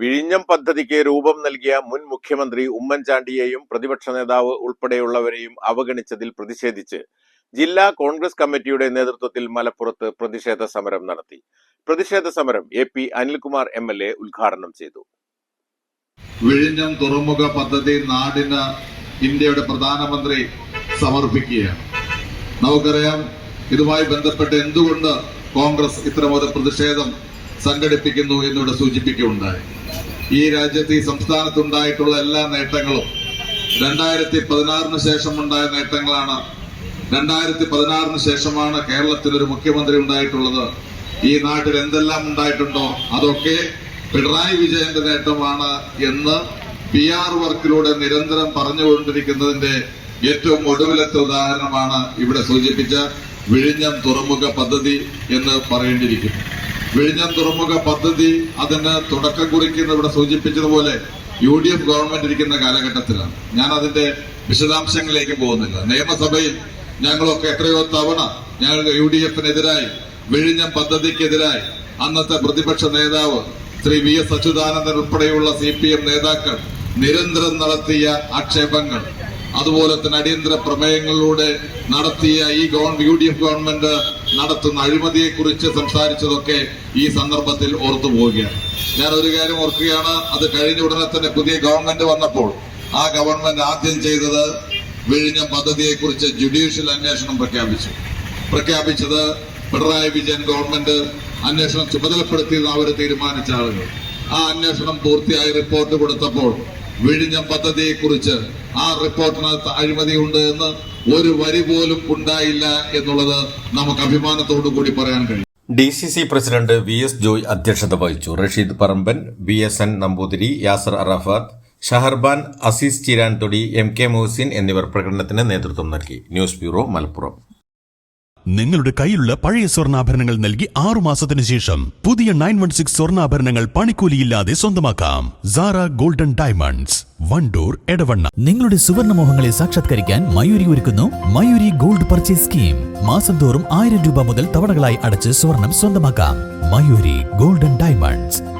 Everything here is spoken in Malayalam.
വിഴിഞ്ഞം പദ്ധതിക്ക് രൂപം നൽകിയ മുൻ മുഖ്യമന്ത്രി ഉമ്മൻചാണ്ടിയെയും പ്രതിപക്ഷ നേതാവ് ഉൾപ്പെടെയുള്ളവരെയും അവഗണിച്ചതിൽ പ്രതിഷേധിച്ച് ജില്ലാ കോൺഗ്രസ് കമ്മിറ്റിയുടെ നേതൃത്വത്തിൽ മലപ്പുറത്ത് പ്രതിഷേധ സമരം നടത്തി. പ്രതിഷേധ സമരം A P Anilkumar M L A ഉദ്ഘാടനം ചെയ്തു. വിഴിഞ്ഞം തുറമുഖ പദ്ധതി നാടിന് ഇന്ത്യയുടെ പ്രധാനമന്ത്രി സമർപ്പിക്കുകയാണ്. നമുക്കറിയാം ഇതുമായി ബന്ധപ്പെട്ട് എന്തുകൊണ്ട് കോൺഗ്രസ് ഇത്തരമൊരു പ്രതിഷേധം സംഘടിപ്പിക്കുന്നു എന്നിവിടെ സൂചിപ്പിക്കുകയുണ്ടായി. ഈ രാജ്യത്ത് ഈ സംസ്ഥാനത്തുണ്ടായിട്ടുള്ള എല്ലാ നേട്ടങ്ങളും രണ്ടായിരത്തി പതിനാറിന് ശേഷം ഉണ്ടായ നേട്ടങ്ങളാണ്. രണ്ടായിരത്തി പതിനാറിന് ശേഷമാണ് കേരളത്തിൽ ഒരു മുഖ്യമന്ത്രി ഉണ്ടായിട്ടുള്ളത്. ഈ നാട്ടിൽ എന്തെല്ലാം ഉണ്ടായിട്ടുണ്ടോ അതൊക്കെ പിണറായി വിജയന്റെ നേട്ടമാണ് എന്ന് പി ആർ വർക്കിലൂടെ നിരന്തരം പറഞ്ഞുകൊണ്ടിരിക്കുന്നതിന്റെ ഏറ്റവും ഒടുവിലത്തെ ഉദാഹരണമാണ് ഇവിടെ സൂചിപ്പിച്ച വിഴിഞ്ഞം തുറമുഖ പദ്ധതി എന്ന് പറയേണ്ടിയിരിക്കുന്നു. വിഴിഞ്ഞം തുറമുഖ പദ്ധതി അതിന് തുടക്കം കുറിക്കുന്ന ഇവിടെ സൂചിപ്പിച്ചതുപോലെ യു ഡി എഫ് ഗവൺമെന്റ് ഇരിക്കുന്ന കാലഘട്ടത്തിലാണ്. ഞാൻ അതിന്റെ വിശദാംശങ്ങളിലേക്ക് പോകുന്നില്ല. നിയമസഭയിൽ ഞങ്ങളൊക്കെ എത്രയോ തവണ ഞങ്ങൾ യു ഡി എഫിനെതിരായി വിഴിഞ്ഞം പദ്ധതിക്കെതിരായി അന്നത്തെ പ്രതിപക്ഷ നേതാവ് ശ്രീ വി എസ് അച്യുതാനന്ദൻ ഉൾപ്പെടെയുള്ള സി പി എം നേതാക്കൾ നിരന്തരം നടത്തിയ ആക്ഷേപങ്ങൾ അതുപോലെ തന്നെ അടിയന്തര പ്രമേയങ്ങളിലൂടെ നടത്തിയ ഈ government U D F government നടത്തുന്ന അഴിമതിയെക്കുറിച്ച് സംസാരിച്ചതൊക്കെ ഈ സന്ദർഭത്തിൽ ഓർത്തു പോവുകയാണ്. ഞാൻ ഒരു കാര്യം ഓർക്കുകയാണ് അത് കഴിഞ്ഞ ഉടനെ തന്നെ പുതിയ ഗവൺമെന്റ് വന്നപ്പോൾ ആ ഗവൺമെന്റ് ആദ്യം ചെയ്തത് വിഴിഞ്ഞ പദ്ധതിയെക്കുറിച്ച് ജുഡീഷ്യൽ അന്വേഷണം പ്രഖ്യാപിച്ചു. പ്രഖ്യാപിച്ചത് പിണറായി വിജയൻ ഗവൺമെന്റ് അന്വേഷണം ചുമതലപ്പെടുത്തിയെന്ന് അവർ തീരുമാനിച്ച ആളുകൾ. ആ അന്വേഷണം പൂർത്തിയായി റിപ്പോർട്ട് കൊടുത്തപ്പോൾ വിഴിഞ്ഞം പദ്ധതിയെ കുറിച്ച് ആ റിപ്പോർട്ടിനകത്ത് അഴിമതിയുണ്ട് എന്ന് ഒരു വരി പോലും ഉണ്ടായില്ല എന്നുള്ളത് നമുക്ക് അഭിമാനത്തോടു കൂടി പറയാൻ കഴിയും. D C C president V S Joy അധ്യക്ഷത വഹിച്ചു. Rasheed Paramban B S N Namboothiri Yasar Arafath Shaharban Azeez Chiranthodi M K Muhsin എന്നിവർ പ്രകടനത്തിന് നേതൃത്വം നൽകി. News bureau Malappuram. നിങ്ങളുടെ കയ്യിലുള്ള പഴയ സ്വർണാഭരണങ്ങൾ നൽകി ആറു മാസത്തിന് ശേഷം പുതിയ നയൻ വൺ സിക്സ് സ്വർണാഭരണങ്ങൾ പണിക്കൂലിയില്ലാതെ സ്വന്തമാക്കാം. Sara golden diamonds Wandoor Edavanna. നിങ്ങളുടെ സുവർണമോഹങ്ങളെ സാക്ഷാത്കരിക്കാൻ മയൂരി ഒരുക്കുന്നു മയൂരി ഗോൾഡ് പർച്ചേസ് സ്കീം. മാസം തോറും ആയിരം രൂപ മുതൽ തവണകളായി അടച്ച് സ്വർണം സ്വന്തമാക്കാം. Mayuri golden diamonds.